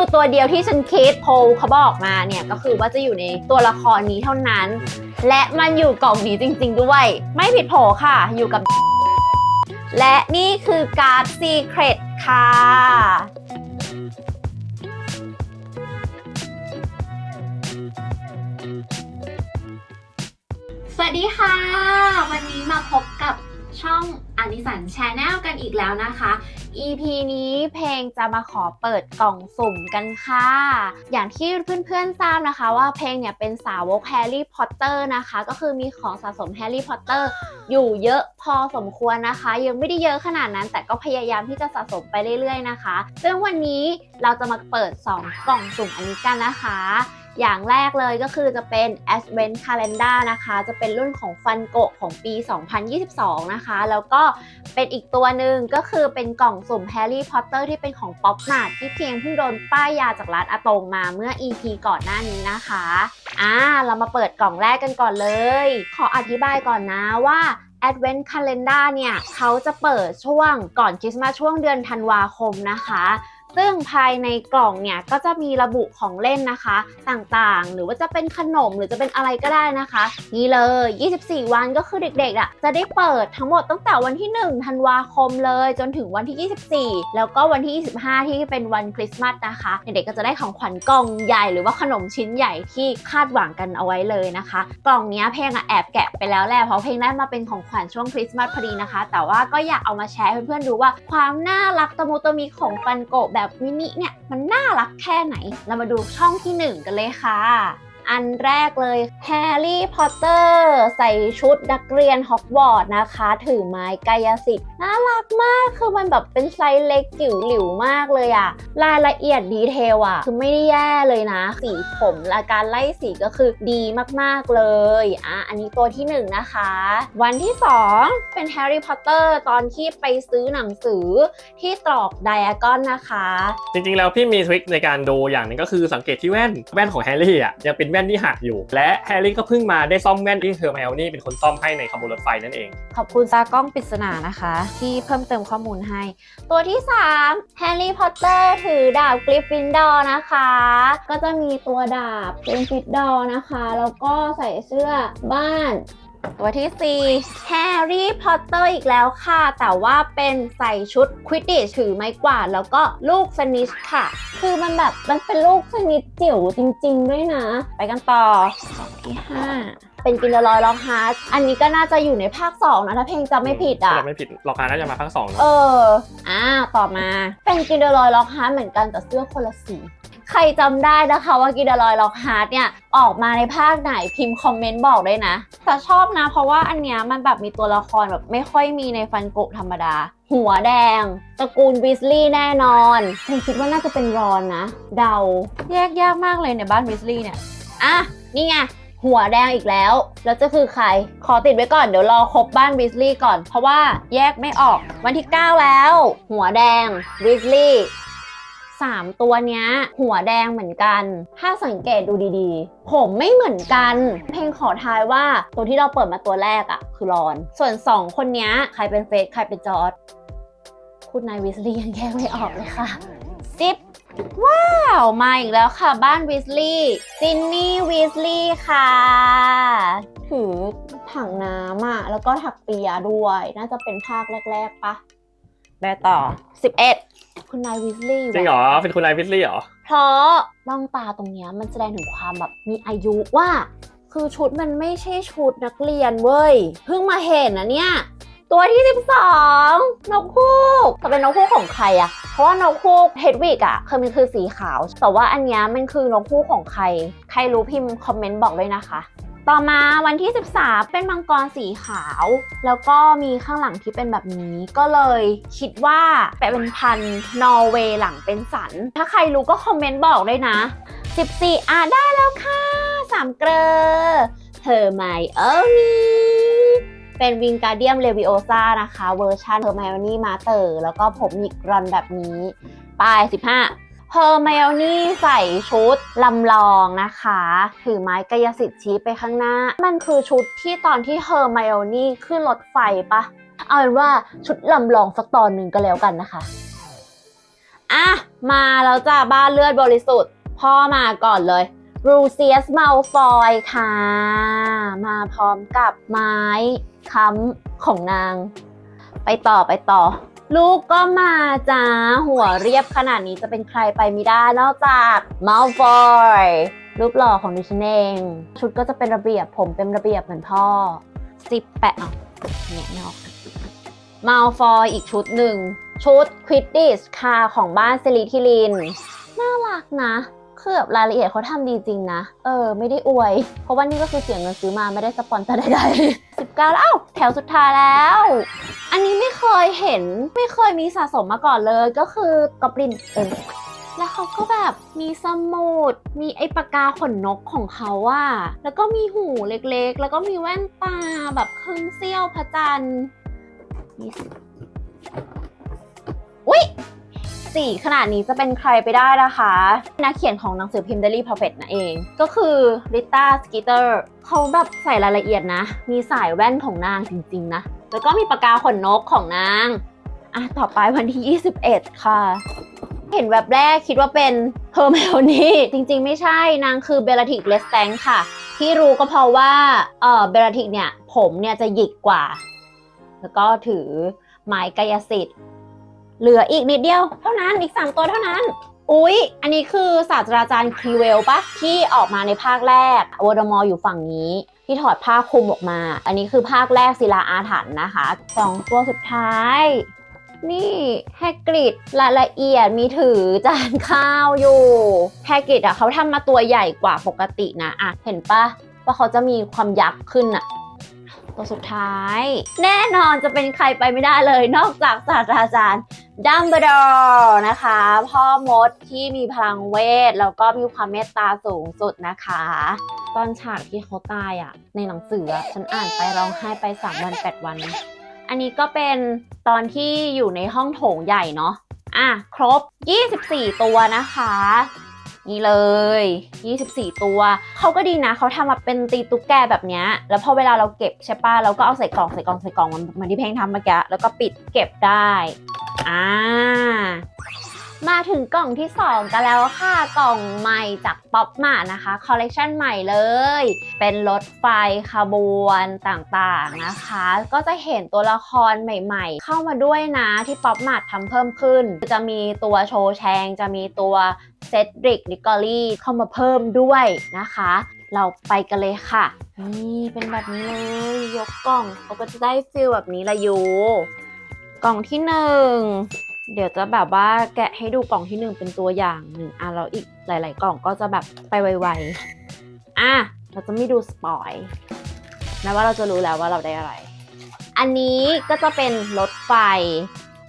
คือตัวเดียวที่ฉันคิดโพลเขาบอกมาเนี่ยก็คือว่าจะอยู่ในตัวละครนี้เท่านั้น และมันอยู่กล่องนี้จริง ๆ ด้วย ไม่ผิดโผค่ะ อยู่กับ และนี่คือการ์ดซีเครตค่ะ สวัสดีค่ะ วันนี้มาพบกับ ช่องอานิสันชาแนลกันอีกแล้วนะคะ EP นี้เพลงจะมาขอเปิดกล่องสุ่มกันค่ะ อย่างที่เพื่อนๆทราบนะคะ ว่าเพลงเนี่ยเป็นสาวกแฮร์รี่พอตเตอร์นะคะ ก็คือมีของสะสมแฮร์รี่พอตเตอร์อยู่เยอะพอสมควรนะคะ ยังไม่ได้เยอะขนาดนั้น แต่ก็พยายามที่จะสะสมไปเรื่อยๆนะคะ ซึ่งวันนี้เราจะมาเปิด 2 กล่องสุ่มอันนี้กันนะคะ อย่างแรกเลยก็คือจะเป็น Advent Calendar นะคะ จะเป็นรุ่นของฟันโกะของปี 2022 นะคะ แล้วก็เป็นอีกตัวหนึ่งก็คือเป็นกล่องสุ่ม Harry Potter ที่เป็นของ Pop Mart ที่เพียงเพิ่งโดนป้ายยาจากร้านอาตงมาเมื่อ EP ก่อนหน้านี้นะคะอ่าเรามาเปิดกล่องแรกกันก่อนเลย ขออธิบายก่อนนะว่า Advent Calendar เนี่ย เขาจะเปิดช่วงก่อนคริสต์มาสช่วงเดือนธันวาคมนะคะ ซึ่งภายในกล่องเนี่ยก็จะมีระบุของเล่นนะคะ ต่างๆ หรือว่าจะเป็นขนมหรือจะเป็นอะไรก็ได้นะคะ นี่เลย 24 วันก็คือเด็กๆอะจะได้เปิดทั้งหมดตั้งแต่วันที่1ธันวาคมเลย จนถึงวันที่ 24 แล้วก็วันที่ 25 ที่เป็นวันคริสต์มาสนะคะเด็กๆก็จะได้ของขวัญกล่องใหญ่หรือว่าขนมชิ้นใหญ่ที่คาดหวังกันเอาไว้เลยนะคะ กล่องนี้เพลงอะแอบแกะไปแล้วแหละเพราะเพลงได้มาเป็นของขวัญช่วงคริสต์มาสพอดีนะคะ แต่ว่าก็อยากเอามาแชร์ให้เพื่อนๆดูว่าความน่ารักตะมุตะมิของฟันโกะแบบมินิเนี่ยมันน่ารักแค่ไหน เรามาดูช่องที่หนึ่งกันเลยค่ะ อันแรกเลยแฮร์รี่พอตเตอร์ใส่ชุดนักเรียนฮอกวอตส์นะคะ ถือไม้กายสิทธิ์น่ารักมากคือมันแบบเป็นไซส์เล็กจิ๋วหลิวมากเลยอะรายละเอียดดีเทลอะคือไม่ได้แย่เลยนะ สีผมและการไล่สีก็คือดีมากๆเลยอะอันนี้ตัวที่หนึ่งนะคะ วันที่สองเป็นแฮร์รี่พอตเตอร์ตอนที่ไปซื้อหนังสือที่ตรอกไดอากอนนะคะ จริงๆแล้วพี่มีทริคในการดูอย่างนึงก็คือสังเกตที่แว่นแว่นของแฮร์รี่อะยังเป็นแว่นที่หักอยู่ และแฮร์รี่ก็เพิ่งมาได้ซ่อมแว่นที่เฮอร์ไมโอนี่เป็นคนซ่อมให้ในขบวนรถไฟนั่นเอง ขอบคุณตากล้องปริศนานะคะ ที่เพิ่มเติมข้อมูลให้ ตัวที่3แฮร์รี่พอตเตอร์ถือดาบกริฟฟินดอร์นะคะ ก็จะมีตัวดาบกริฟฟินดอร์นะคะ แล้วก็ใส่เสื้อบ้าน ตัวที่ 4 แฮร์รี่ พอตเตอร์อีกแล้วค่ะ แต่ว่าเป็นใส่ชุดควิดดิชถือไม้กวาดแล้วก็ลูกสนิชค่ะ คือมันแบบมันเป็นลูกสนิชจิ๋วจริง ๆ ด้วยนะ ไปกันต่อตัวที่ 5 เป็นกินเดอรอยล็อกฮาร์ดอันนี้ก็น่าจะอยู่ในภาค 2 นะ ถ้าเพลงจำไม่ผิดอะถ้าเราไม่ผิดลอกาน่าจะมาครั้งสองเนเออะอ อ่า ต่อมา เป็นกินเดอรอยล็อกฮาร์ดเหมือนกันแต่เสื้อคนละสีใค รจำได้นะคะว่ากินเดอรอยล็อกฮาร์ดเนี่ยออกมาในภาคไหนพิมพ์คอมเมนต์บอกด้วยนะ แต่ชอบนะเพราะว่าอันเนี้ยมันแบบมีตัวละครแบบไม่ค่อยมีในฟันโกะธรรมดา หัวแดงตระกูลวิสลีย์แน่นอนเพนคิดว่าน่าจะเป็นรอนนะ เดาแยกยากมากเลยในบ้านวิสลีย์เนี่ยอะนี่ไงหัวแดงอีกแล้ว แล้วจะคือใคร ขอติดไว้ก่อน เดี๋ยวรอครบบ้านวิสลีย์ก่อน เพราะว่าแยกไม่ออก วันที่ 9 แล้ว หัวแดงวิสลี ย์สามตัวเนี้ยหัวแดงเหมือนกัน ถ้าสังเกตดูดีๆ ผมไม่เหมือนกัน เพลงขอทายว่าตัวที่เราเปิดมาตัวแรกอะคือรอน ส่วน 2 คนเนี้ยใครเป็นเฟสใครเป็นจอร์ดคุณนายวิสลีย์ยังแยกไม่ออกเลยค่ะซิปว้าว มาอีกแล้วค่ะบ้านวิสลีย์จินนี่วิสลีย์ค่ะ ถือถังน้ำอะแล้วก็ถักเปียด้วย น่าจะเป็นภาคแรก ๆปะ แบต่อ11คุณนายวิสลีย์จริงเหรอ เป็นคุณนายวิสลี่เหรอ เพราะล่องตาตรงเนี้ยมันแสดงถึงความแบบมีอายุว่า คือชุดมันไม่ใช่ชุดนักเรียนเว้ย เพิ่งมาเห็นนะเนี่ย ตัวที่ 12 นกฮูกแต่เป็นนกฮูกของใครอะเพราะว่านกฮูกเฮดวิกอะคือมันคือสีขาว แต่ว่าอันเนี้ยมันคือนกฮูกของใคร ใครรู้พิมพ์คอมเมนต์บอกด้วยนะคะ ต่อมาวันที่ 13 เป็นมังกรสีขาว แล้วก็มีข้างหลังที่เป็นแบบนี้ ก็เลยคิดว่าเป็นพันนอร์เวย์หลังเป็นสัน ถ้าใครรู้ก็คอมเมนต์บอกด้วยนะ 14 อะได้แล้วค่ะสามเกลอเธอไมโอนี่เป็นวิงการเดียมเลวิโอซานะคะ เวอร์ชันเ e อร์ไมโอนี่มาเตอร์ แล้วก็ผมหยิกรอนแบบนี้ ไป 15 เฮอร์ไมโอนี่ใส่ชุดลำลองนะคะ ถือไม้กายสิทธิ์ชี้ไปข้างหน้า มันคือชุดที่ตอนที่เฮอร์ไมโอนี่ขึ้นรถไฟปะเอาเป็นว่าชุดลำลองสักตอนหนึ่งก็แล้วกันนะคะอะมาแล้วจ้าบ้านเลือดบริสุทธิ์ พ่อมาก่อนเลยรูเซียสเมาฟอยค่ะ มาพร้อมกับไม้ค้ำของนาง ไปต่อไปต่อ ลูกก็มาจ้าหัวเรียบขนาดนี้จะเป็นใครไปไม่ได้นอกจากมาฟอยรูปหล่อของดิฉันเอง ชุดก็จะเป็นระเบียบผมเป็นระเบียบเหมือนพ่อสิบแปดอะเนี่ยไม่ออกมาฟอยอีกชุดหนึ่ง ชุดควิดดิสค่ะของบ้านเซรีทิลิน น่ารักนะ คือแบบรายละเอียดเขาทำดีจริงนะ เออ ไม่ได้อวย เพราะว่านี่ก็คือเสียเงินซื้อมาไม่ได้สปอนแต่ใดๆ19 แล้วอ้าวแถวสุดท้ายแล้ว อันนี้ไม่เคยเห็นไม่เคยมีสะสมมาก่อนเลยก็คือกอบลินเออแล้วเขาก็แบบมีสมุด มีไอ้ปากกาขนนกของเขาอะแล้วก็มีหูเล็กๆ แล้วก็มีแว่นตาแบบครึ่งเสี้ยวพระจันทร์ 4 ขนาดนี้จะเป็นใครไปได้นะคะ นักเขียนของหนังสือพิมพ์ Daily Prophet นะเอง ก็คือริต้าสกิเตอร์เขาแบบใส่รายละเอียดนะ มีสายแว่นของนางจริงๆนะ แล้วก็มีปากกาขนนกของนาง อะ ต่อไปวันที่ 21 ค่ะ เห็นแบบแรกคิดว่าเป็นเฮอร์เมลนี่จริงๆ ไม่ใช่นางคือเบลติกเลสแตงค่ะ ที่รู้ก็เพราะว่าเออเบลติกเนี่ยผมเนี่ยจะหยิกกว่า แล้วก็ถือไม้กายสิทธิ์ เหลืออีกนิดเดียว เท่านั้นอีก 3 ตัวเท่านั้น อุ๊ย อันนี้คือศาสตราจารย์ครีเวลปะที่ออกมาในภาคแรกวอร์ดมออยู่ฝั่งนี้ที่ถอดผ้าคลุมออกมา อันนี้คือภาคแรกศิลาอาถรรพ์นะคะสองตัวสุดท้าย นี่แฮกริดรายละเอียดมีถือจานข้าวอยู่แฮกริดอะเขาทำมาตัวใหญ่กว่าปกตินะอะเห็นปะว่าเขาจะมีความยักษ์ขึ้นอะ ตัวสุดท้าย แน่นอนจะเป็นใครไปไม่ได้เลย นอกจากศาสตราจารย์ดัมเบลดอร์นะคะ พ่อมดที่มีพลังเวท แล้วก็มีความเมตตาสูงสุดนะคะ ตอนฉากที่เขาตายอะในหนังสือฉันอ่านไปร้องไห้ไป3วัน8วัน อันนี้ก็เป็นตอนที่อยู่ในห้องโถงใหญ่เนาะอะ ครบ 24 ตัวนะคะ นี่เลย 24 ตัว เขาก็ดีนะ เขาทำมาเป็นตีตุ๊กแกแบบนี้ แล้วพอเวลาเราเก็บใช่ป่ะ เราก็เอาใส่กล่องใส่กล่องใส่กล่องมันเหมือนที่เพลงทำเมื่อกี้ แล้วก็ปิดเก็บได้ อ่า มาถึงกล่องที่ 2 กันแล้วค่ะ กล่องใหม่จากป๊อปมานะคะ คอลเลกชันใหม่เลย เป็นรถไฟขบวนต่างๆนะคะ ก็จะเห็นตัวละครใหม่ๆ เข้ามาด้วยนะที่ป๊อปมาทำเพิ่มขึ้น จะมีตัวโชว์แชง จะมีตัว เซดริกนิกอรี่เข้ามาเพิ่มด้วยนะคะ เราไปกันเลยค่ะ นี่เป็นแบบนี้เลยยกกล่องเขาก็จะได้ฟิลแบบนี้ละยูกล่องที่หนึ่งเดี๋ยวจะแบบว่าแกะให้ดูกล่องที่หนึ่งเป็นตัวอย่างหนึ่งอะแล้วอีกหลาย ๆ กล่องก็จะแบบไปไวๆอะเราจะไม่ดูสปอยแม้ว่าเราจะรู้แล้วว่าเราได้อะไร อันนี้ก็จะเป็นรถไฟ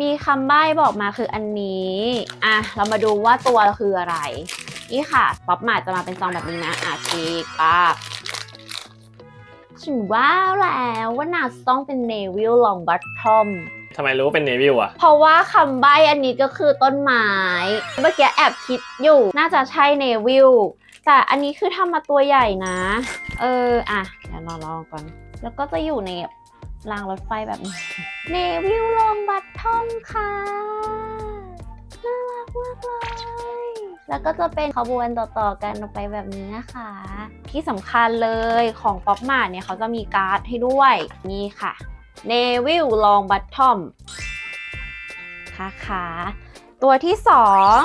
มีคำใบ้บอกมาคืออันนี้ อะ เรามาดูว่าตัวคืออะไร นี่ค่ะ ป๊อปมาจะมาเป็นซองแบบนี้นะ อะชีกป้าบฉันว่าแล้วว่าน่าจะต้องเป็นเนวิลลองบัตทอมทำไมรู้ว่าเป็นเนวิลอะเพราะว่าคำใบ้อันนี้ก็คือต้นไม้ เมื่อกี้แอบคิดอยู่ น่าจะใช่เนวิลแต่อันนี้คือทำมาตัวใหญ่นะ เออ อะ เดี๋ยวเราลองก่อน แล้วก็จะอยู่ในรางรถไฟแบบนี้ เนวิลลองบัตทอมค่ะน่ารักมากเลย แล้วก็จะเป็นขบวนต่อๆกันออกไปแบบนี้นะคะ ที่สำคัญเลยของป๊อปมาเนี่ยเขาจะมีการ์ดให้ด้วย นี่ค่ะเนวิลลองบัตทอมค่ะค่ะตัวที่สอง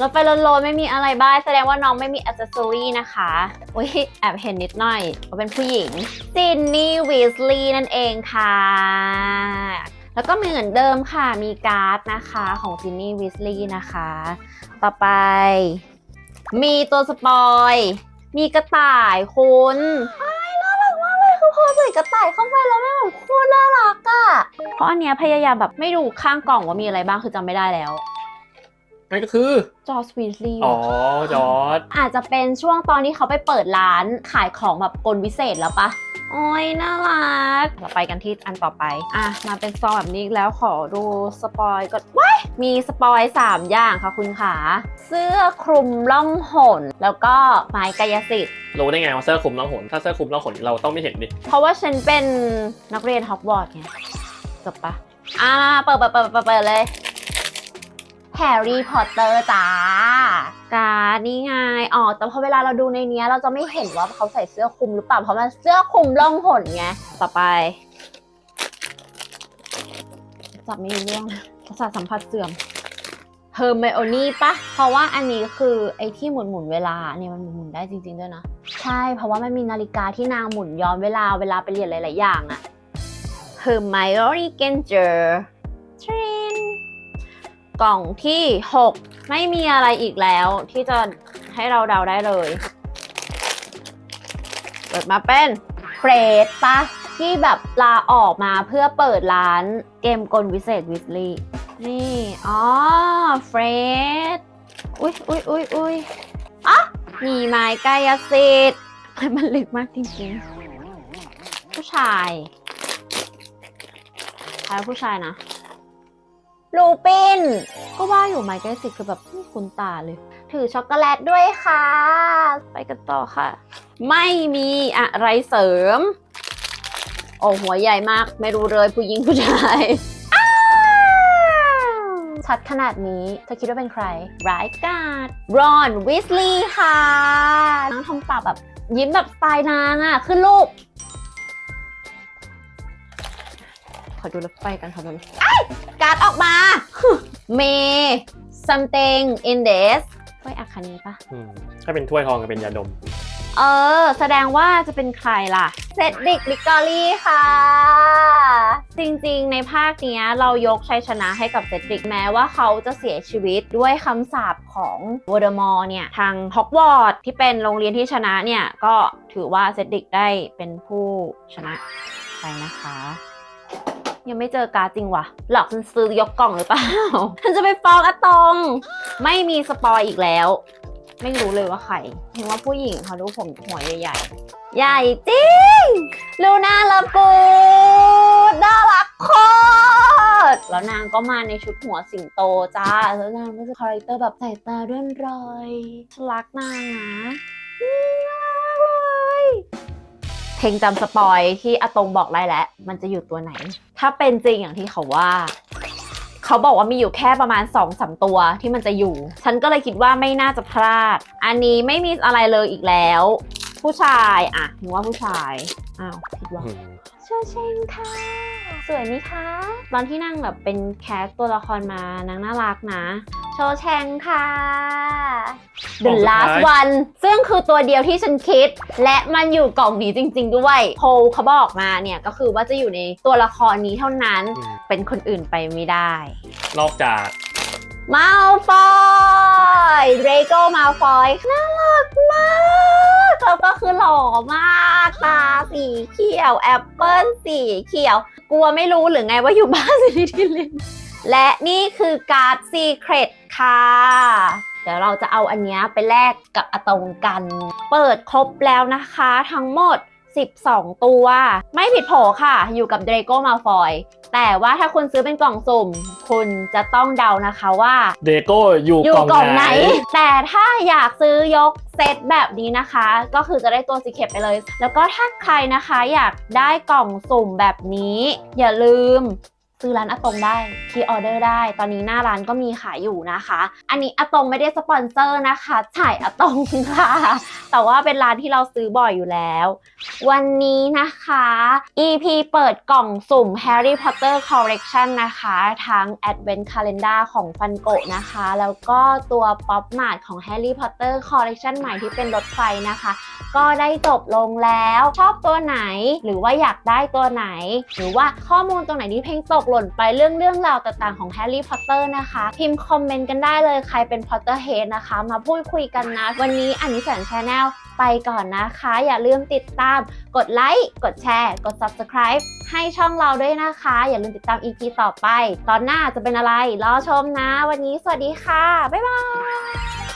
รถไฟโลนๆไม่มีอะไรบ้างแสดงว่าน้องไม่มีอัซเซอรี่นะคะอุ้ยแอบเห็นนิดหน่อยว่าเป็นผู้หญิงซินนี่วีสลีย์นั่นเองค่ะ แล้วก็เหมือนเดิมค่ะมีการ์ดนะคะของซินนี่วีสลีย์นะคะ ต่อไป มีตัวสปอย มีกระต่ายคุณน่ารักมากเลยคือพอใส่กระต่ายเข้าไปแล้วแม่งแบบโคตรน่ารักอะเพราะอันเนี้ยพยายามแบบไม่ดูข้างกล่องว่ามีอะไรบ้างคือจำไม่ได้แล้ว นั่นก็คือ จอร์จวีสลีย์อ๋อ จอร์ดอาจจะเป็นช่วงตอนที่เขาไปเปิดร้านขายของแบบกลวิเศษแล้วปะโอ้ยน่ารัก เราไปกันที่อันต่อไป อะ มาเป็นซองแบบนี้อีกแล้วขอดูสปอยก่อนว้ายมีสปอย 3 อย่างค่ะคุณขา เสื้อคลุมล่องหน แล้วก็ไม้กายสิทธิ์ รู้ได้ไงว่าเสื้อคลุมล่องหน ถ้าเสื้อคลุมล่องหนเราต้องไม่เห็นดิ เพราะว่าฉันเป็นนักเรียนฮอกวอตส์ไงจบปะอ่าเปิดเปิดเปิดเปิดเปิดเลย แฮร์รี่พอตเตอร์จ้าการดนี่ไงอ๋อแต่พอเวลาเราดูในเนี้ย เราจะไม่เห็นว่าเขาใส่เสื้อคลุมหรือเปล่า เพราะมันเสื้อคลุมล่องหนไง ต่อไป จับไม่รู้เรื่องประสาทสัมผัสเสื่อมเฮอร์ไมโอนี่ปะ เพราะว่าอันนี้คือไอ้ที่หมุนหมุนๆเวลาเนี่ยมันหมุนหมุนๆได้จริง ๆ ด้วยนะ ใช่ เพราะว่ามันมีนาฬิกาที่นางหมุนย้อนเวลาเวลาไปเรียนหลาย ๆ อย่างอะ Hermione Granger ทริน กล่องที่ 6 ไม่มีอะไรอีกแล้วที่จะให้เราเดาได้เลย เปิดมาเป็นเฟรดปะที่แบบลาออกมาเพื่อเปิดร้านเกมกลวิเศษวิสลีนี่ อ๋อ เฟรดอุ๊ยอุ๊ยอุ๊ยอุ๊ยอะมีไม้กายสิทธิ์มันลึกมากจริงๆ ผู้ชายใครผู้ชายนะ ลูปิน ก็ว่าอยู่ไม้กายสิทธิ์คือแบบไม่คุ้นตาเลย ถือช็อกโกแลตด้วยค่ะ ไปกันต่อค่ะ ไม่มีอะไรเสริม โอ้หัวใหญ่มาก ไม่รู้เลยผู้หญิงผู้ชายอ้าวชัดขนาดนี้เธอคิดว่าเป็นใครไรการ์ดรอนวิสลีย์ค่ะน้องทำปากแบบยิ้มแบบสไตล์นางอะขึ้นรูป ขอดูรถไฟกันค่ะทุกคนไอ้ยการ์ดออกมา เม something in this ไว้ยอาคานีปะอืมถ้าเป็นถ้วยทองก็เป็นยาดม เออ แสดงว่าจะเป็นใครล่ะ เซดริกบิกอรี่ค่ะ จริงๆ ในภาคเนี้ยเรายกชัยชนะให้กับเซดริกแม้ว่าเขาจะเสียชีวิตด้วยคำสาปของวอร์ดมอร์เนี่ย ทางฮอกวอตส์ที่เป็นโรงเรียนที่ชนะเนี่ย ก็ถือว่าเซดริกได้เป็นผู้ชนะไปนะคะ ยังไม่เจอการ์ดจริงวะหลอกฉันซื้อยกกล่องหรือเปล่า ฉันจะไปฟ้องอะตอง ไม่มีสปอยอีกแล้ว ไม่รู้เลยว่าใครเห็นว่าผู้หญิงเขาดูผมหัวใหญ่ๆ ใหญ่จริง ลูน่าลากูดน่ารักโคตรแล้วนางก็มาในชุดหัวสิงโตจ้า แล้วนางก็จะคาแรคเตอร์แบบใส่ตาเรื่อนรอยฉันรักนางนะนี่น่ารัก เลยเพลงจำสปอยที่อาตงบอกได้แล้ว มันจะอยู่ตัวไหน ถ้าเป็นจริงอย่างที่เขาว่า เขาบอกว่ามีอยู่แค่ประมาณ2อสตัวที่มันจะอยู่ ฉันก็เลยคิดว่าไม่น่าจะพลาด อันนี้ไม่มีอะไรเลยอีกแล้ว ผู้ชายอะถึงว่าผู้ชาย อ้าวผิดว่าอืมเชอเชงค่ะ สวยไหมคะ ตอนที่นั่งแบบเป็นแคสตัวละครมานางน่ารักนะ โชแชงค่ะ The Last One ซึ่งคือตัวเดียวที่ฉันคิด และมันอยู่กล่องนี้จริง ๆ ด้วยโพลเขาบอกมาเนี่ยก็คือว่าจะอยู่ในตัวละครนี้เท่านั้น อืมเป็นคนอื่นไปไม่ได้ นอกจาก มาฟอยเดรโก้มาฟอยน่ารักมากแล้วก็คือหล่อมากตาสีเขียว แอปเปิลสีเขียว กลัวไม่รู้หรือไงว่าอยู่บ้านสิริทิลินและนี่คือการ์ดซีเครตค่ะ เดี๋ยวเราจะเอาอันนี้ไปแลกกับอะตงกัน เปิดครบแล้วนะคะทั้งหมด 12 ตัว ไม่ผิดโผค่ะ อยู่กับเดรโก้มาฟอยแต่ว่าถ้าคุณซื้อเป็นกล่องสุ่ม คุณจะต้องเดานะคะว่าเดโก้อยู่อยู่กล่องกล่องไหไหนนแต่ถ้าอยากซื้อยกเซตแบบนี้นะคะ ก็คือจะได้ตัวซีเคปไปเลย แล้วก็ถ้าใครนะคะอยากได้กล่องสุ่มแบบนี้ อย่าลืม ซื้อร้านอะตงได้คีออเดอร์ได้ ตอนนี้หน้าร้านก็มีขายอยู่นะคะ อันนี้อะตงไม่ได้สปอนเซอร์นะคะถ่ายอะตงค่ะ แต่ว่าเป็นร้านที่เราซื้อบ่อยอยู่แล้ว วันนี้นะคะ EP เปิดกล่องสุ่ม Harry Potter Collection นะคะ ทั้ง Advent Calendar ของ f u n g o นะคะ แล้วก็ตัว Pop Mart ของ Harry Potter Collection ใหม่ที่เป็นรถไฟนะคะ ก็ได้จบลงแล้ว ชอบตัวไหนหรือว่าอยากได้ตัวไหน หรือว่าข้อมูลตรงไหนที่เพลงตกหล่นไปเรื่องเรื่องราวต่างๆของ Harry Potter นะคะ พิมพ์คอมเมนต์กันได้เลยใครเป็น Potterhead นะคะ มาพูดคุยกันนะ วันนี้อันนี้แสนชาแนลไปก่อนนะคะ อย่าลืมติดตาม กดไลค์ กดแชร์ กด Subscribe ให้ช่องเราด้วยนะคะ อย่าลืมติดตาม EP ต่อไป ตอนหน้าจะเป็นอะไร รอชมนะ วันนี้สวัสดีค่ะ บ๊ายบาย